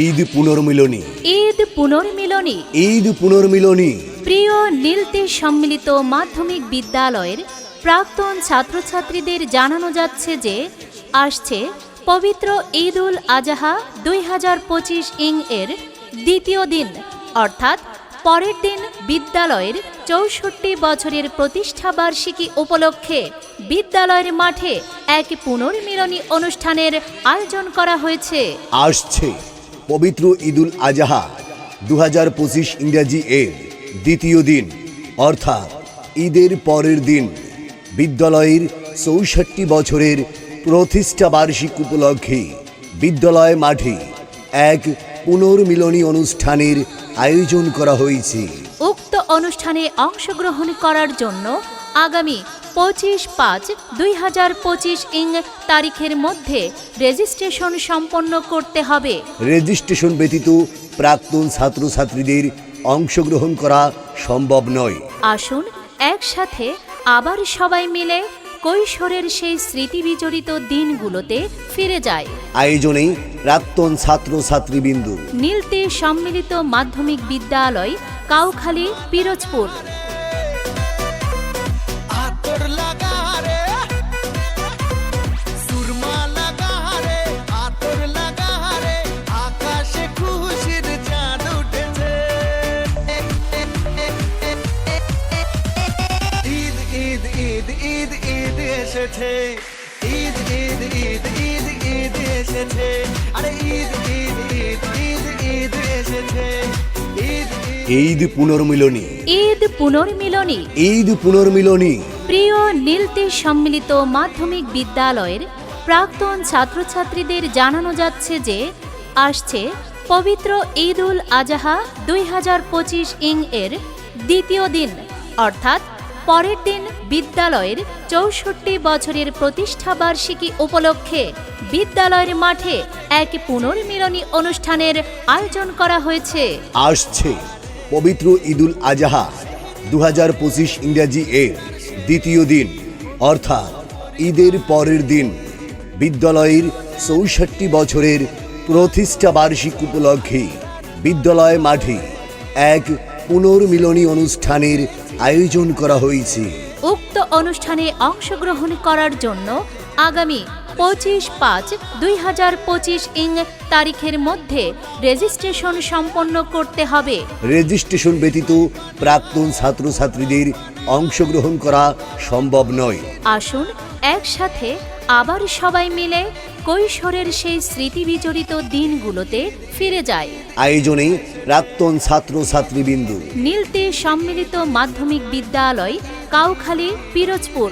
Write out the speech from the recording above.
ঈদ পুনর্মিলনী। ঈদ পুনর্মিলনী। ঈদ পুনর্মিলনী। প্রিয় নীলতে সম্মিলিত মাধ্যমিক বিদ্যালয়ের প্রাক্তন ছাত্রছাত্রীদের জানানো যাচ্ছে যে আসছে পবিত্র ঈদ উল আজহা দুই হাজার পঁচিশ ইং এর দ্বিতীয় দিন অর্থাৎ পরের দিন বিদ্যালয়ের চৌষট্টি বছরের প্রতিষ্ঠা বার্ষিকী উপলক্ষে বিদ্যালয়ের মাঠে এক পুনর্মিলনী অনুষ্ঠানের আয়োজন করা হয়েছে। আসছে পবিত্র ঈদুল আজহা দু হাজার পঁচিশ ইংরাজি এর দ্বিতীয় দিন, অর্থাৎ ঈদের পরের দিন বিদ্যালয়ের চৌষট্টি বছরের প্রতিষ্ঠা বার্ষিক উপলক্ষে বিদ্যালয় মাঠে এক পুনর্মিলনী অনুষ্ঠানের আয়োজন করা হয়েছে। উক্ত অনুষ্ঠানে অংশগ্রহণ করার জন্য আগামী পঁচিশ পাঁচ দুই হাজার পঁচিশ ইং তারিখের মধ্যে রেজিস্ট্রেশন সম্পন্ন করতে হবে। রেজিস্ট্রেশন ব্যতীত প্রাক্তন ছাত্রছাত্রীদের অংশগ্রহণ করা সম্ভব নয়। আসুন একসাথে আবার সবাই মিলে কৈশোরের সেই স্মৃতি বিজড়িত দিনগুলোতে ফিরে যায়। আয়োজনেই প্রাক্তন ছাত্র ছাত্রীবৃন্দ নীলতে সম্মিলিত মাধ্যমিক বিদ্যালয় কাউখালী পিরোজপুর। এসেছে। ঈদ ঈদ ঈদ ঈদ ঈদ এসেছে। আরে ঈদ ঈদ ঈদ ঈদ ঈদ এসেছে। ঈদ পুনর্মিলনী। ঈদ পুনর্মিলনী। ঈদ পুনর্মিলনী। প্রিয় নীলতে সম্মিলিত মাধ্যমিক বিদ্যালয়ের প্রাক্তন ছাত্রছাত্রীদের জানানো যাচ্ছে যে আসছে পবিত্র ঈদ উল আজহা দুই হাজার পঁচিশ ইং এর দ্বিতীয় দিন। অর্থাৎ পরের দিন বিদ্যালয়ের চৌষট্টি বছরের প্রতিষ্ঠা বার্ষিকী উপলক্ষে বিদ্যালয়ের মাঠে এক পুনর্মিলনী অনুষ্ঠানের আয়োজন করা হয়েছে। আসছে পবিত্র ঈদুল আজহা দু হাজার পঁচিশ ইংরাজি এর দ্বিতীয় দিন, অর্থাৎ ঈদের পরের দিন। বিদ্যালয়ের চৌষট্টি বছরের প্রতিষ্ঠা বার্ষিক উপলক্ষে বিদ্যালয় মাঠে এক পুনর্মিলনী অনুষ্ঠানের আয়োজন করা হয়েছে। উক্ত অনুষ্ঠানে অংশগ্রহণ করার জন্য আগামী পঁচিশ পাঁচ দুই হাজার পঁচিশ ইং তারিখের মধ্যে রেজিস্ট্রেশন সম্পন্ন করতে হবে। রেজিস্ট্রেশন ব্যতীত প্রাক্তন ছাত্রছাত্রীদের অংশগ্রহণ করা সম্ভব নয়। আসুন একসাথে আবার সবাই মিলে কৈশোরের সেই স্মৃতি বিজড়িত দিনগুলোতে ফিরে যায় আয়োজনে প্রাক্তন ছাত্রছাত্রীবৃন্দু। নীলতে সম্মিলিত মাধ্যমিক বিদ্যালয় কাউখালী পিরোজপুর।